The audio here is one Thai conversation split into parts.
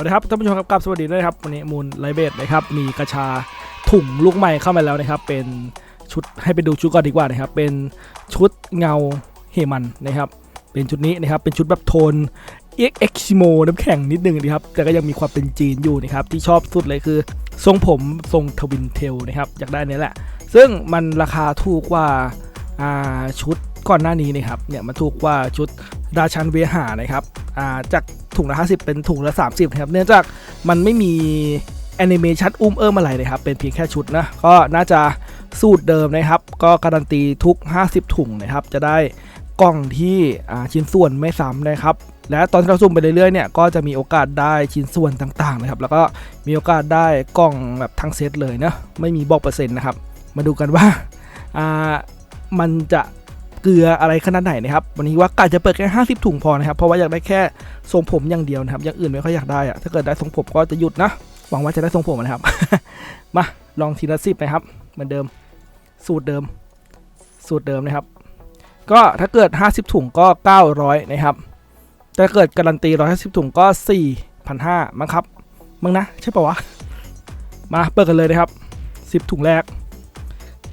วัสดีครับท่านผู้ชมครับกลับสวัสดีด้วยนะครับวันนี้มูลไลเบสนะครับมีกระชาถุงลูกใหม่เข้ามาแล้วนะครับเป็นชุดให้ไปดูชุดก่อนดีกว่านะครับเป็นชุดเงาเฮมันนะครับเป็นชุดนี้นะครับเป็นชุดแบบโทนเอ็กเอ็กซิโมน้ำแข็งนิดนึงนะครับแต่ก็ยังมีความเป็นจีนอยู่นะครับที่ชอบสุดเลยคือ ทรงผมทรงทวินเทลนะครับอยากได้นี้แหละ ซึ่งมันราคาถูกกว่าาชุดก่อนหน้านี้นะครับเนี่ยมันถูกกว่าชุดราชันเวหานะครับาจากถุงละ 50 เป็นถุงละ 30นะครับเนื่องจากมันไม่มีแอนิเมชันอุ้มเอิมอะไรนะครับ เป็นเพียงแค่ชุดนะ ก็น่าจะสูตรเดิมนะครับ ก็การันตีทุก 50 ถุงนะครับ จะได้กล่องที่ชิ้นส่วนไม่ซ้ำนะครับ และตอนที่เราซุ่มไปเรื่อยๆเนี่ย ก็จะมีโอกาสได้ชิ้นส่วนต่างๆนะครับ แล้วก็มีโอกาสได้กล่องแบบทั้งเซตเลยนะ ไม่มีบอกเปอร์เซ็นต์นะครับ มาดูกันว่า มันจะ เกลืออะไรขนาดไหนนะครับ วันนี้ว่ากะจะเปิดแค่ 50 ถุงพอนะครับ เพราะว่าอยากได้แค่ทรงผมอย่างเดียวนะครับ อย่างอื่นไม่ค่อยอยากได้อะถ้าเกิดได้ทรงผมก็จะหยุดนะ หวังว่าจะได้ทรงผมนะครับ มาลองทีละสิบนะครับ เหมือนเดิม สูตรเดิม สูตรเดิมนะครับ ก็ถ้าเกิด 50 ถุงก็ 900 นะครับถ้าเกิดการันตี 150 ถุงก็ 4,500มั้งครับมั้งนะ ใช่ปะวะ มาเปิดกันเลยนะครับ 10 ถุงแรก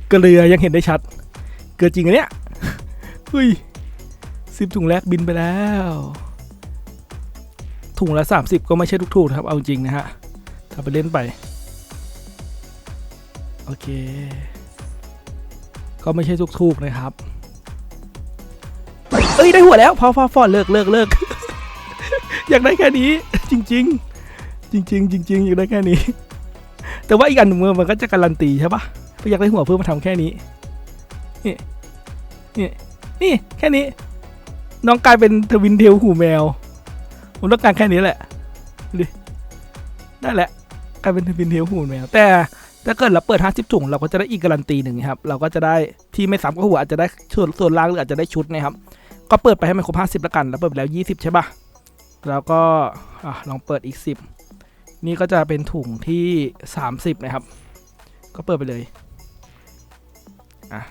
เกลือยังเห็นได้ชัด เกลือจริงอันเนี้ย เฮ้ยสิบถุงแรกบินไปแล้ว ถุงละ 30 ก็ไม่ใช่ทุกถุงนะครับ เอาจริงนะฮะ ถ้าไปเล่นไป โอเค ก็ไม่ใช่ทุกถูกนะครับ เอ้ย ได้หัวแล้ว พอพอพอเลิกเลิกเลิกอยากได้แค่นี้ จริง ๆ จริง ๆ จริง ๆ อยากได้แค่นี้ แต่ว่าอีกอันหนึ่งมันก็จะการันตีใช่ปะอยากได้หัวเพื่อมาทำแค่นี้นี่นี่ นี่แค่นี้ น้องกลายเป็นทวินเทลหูแมว ผมต้องการแค่นี้แหละดิได้แหละกลายเป็นทวินเทลหูแมว แต่ถ้าเกิดเราเปิด 50 ถุง เราก็จะได้อีกการันตีหนึ่งครับ เราก็จะได้ที่ไม่ซ้ำก็หัวอาจจะได้ส่วนส่วนล่างหรืออาจจะได้ชุดนะครับ ก็เปิดไปให้มันครบ50แล้วกัน แล้วเปิดไปแล้ว 20 ใช่ปะแล้วก็ลองเปิดอีก 10 นี่ก็จะเป็นถุงที่ 30 นะครับ ก็เปิดไปเลย อะ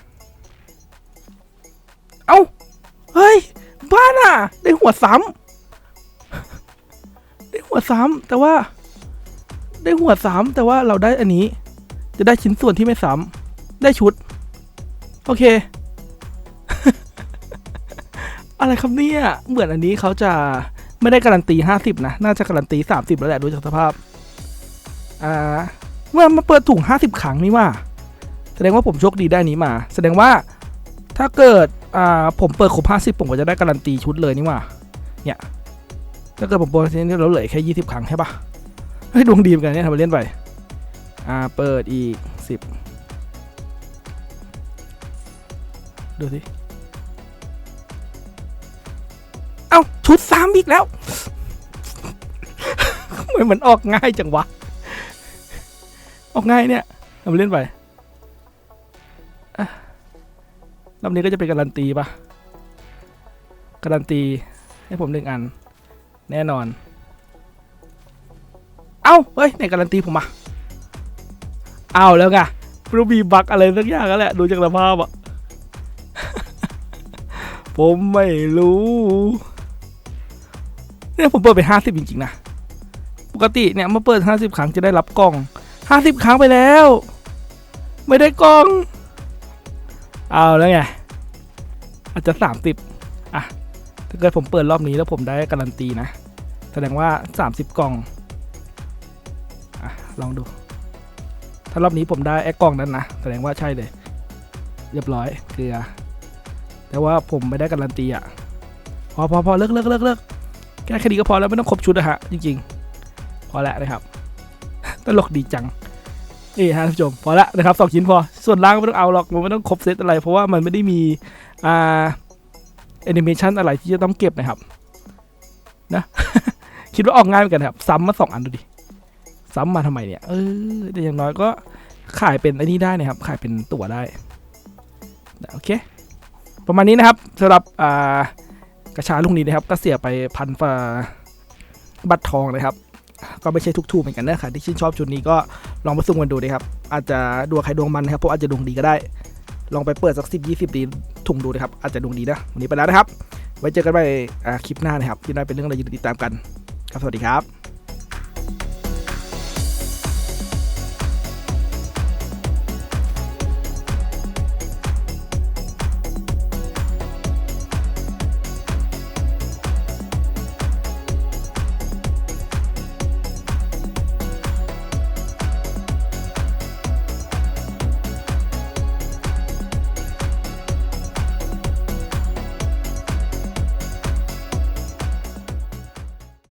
บ้าน่ะ ได้หัวซ้ำได้หัวซ้ำแต่ว่า ได้หัวซ้ำแต่ว่าเราได้อันนี้ จะได้ชิ้นส่วนที่ไม่ซ้ำได้ชุด โอเค อะไรครับเนี่ยเหมือนอันนี้เขาจะไม่ได้การันตี50นะ น่าจะการันตี30แล้วแหละดูจากสภาพ อ่า เมื่อมาเปิดถุง50ครั้งนี่ว่า แสดงว่าผมโชคดีได้นี้มา แสดงว่าถ้าเกิด อ่าผมเปิดครบ50ผมก็จะได้การันตีชุดเลยนี่ว่าเนี่ยถ้าเกิดผมเปิดทีนี้เราเหลือแค่20ครั้งใช่ปะเฮ้ยดวงดีเหมือนกันเนี่ยทำไปเล่นไปอ่าเปิดอีก10ดูสิเอ้าชุดซ้ำอีกแล้วทำไมมันออกง่ายจังวะ ออกง่ายเนี่ยทำไปเล่นไป รอบนี้ก็จะเป็นการันตีปะการันตีให้ผมหนึ่งอัน แน่นอน เอ้าเฮ้ยไหนการันตีผมมาเอาแล้วไงรูบีบักอะไรสักอย่างแล้วแหละดูจากสภาพอะผมไม่รู้เนี่ยผมเปิดไปห้าสิบจริงๆนะปกติเนี่ยเมื่อเปิดห้าสิบครั้งจะได้รับกล่องห้าสิบครั้งไปแล้ว ไม่ได้กล่อง เอาแล้วไง อาจจะสามสิบอะ ถ้าเกิดผมเปิดรอบนี้แล้วผมได้การันตีนะ แสดงว่าสามสิบกล่อง อะ ลองดู ถ้ารอบนี้ผมได้ไอ้กล่องนั้นนะ แสดงว่าใช่เลย เรียบร้อยเกลือ แต่ว่าผมไม่ได้การันตีอะ พอพอพอเลิกเลิกเลิกเลิกแค่แค่นี้ก็พอแล้วไม่ต้องครบชุดนะฮะ จริง ๆ พอแล้วนะครับ ตลกดีจัง นี่ฮะท่านผู้ชมพอละนะครับสองชิ้นพอ ส่วนล่างไม่ต้องเอาหรอกมันไม่ต้องครบเซตอะไร เพราะว่ามันไม่ได้มีอ่าแอนิเมชันอะไรที่จะต้องเก็บนะครับ นะ คิดว่าออกง่ายเหมือนกันครับ ซ้ำมาสองอันดูดิ ซ้ำมาทำไมเนี่ย เออแต่อย่างน้อยก็ขายเป็นไอ้นี่ได้นะครับ ขายเป็นตั๋วได้ โอเค ประมาณนี้นะครับสำหรับอ่ากระชาลูกนี้นะครับ ก็เสียไปพันฝ่าบัตรทองนะครับ ก็ไม่ใช่ทุกทูเหมือนกันนะใครที่ชื่นชอบชุดนี้ก็ลองไปซุ่มกันดูนะครับ อาจจะดวงใครดวงมันนะครับเพราะอาจจะดวงดีก็ได้ ลองไปเปิดสักสิบยี่สิบดีถุงดูนะครับ อาจจะดวงดีนะวันนี้ไปแล้วนะครับ ไว้เจอกันใหม่คลิปหน้านะครับที่น่าเป็นเรื่องอะไรอย่าลืมติดตามกัน ครับสวัสดีครับ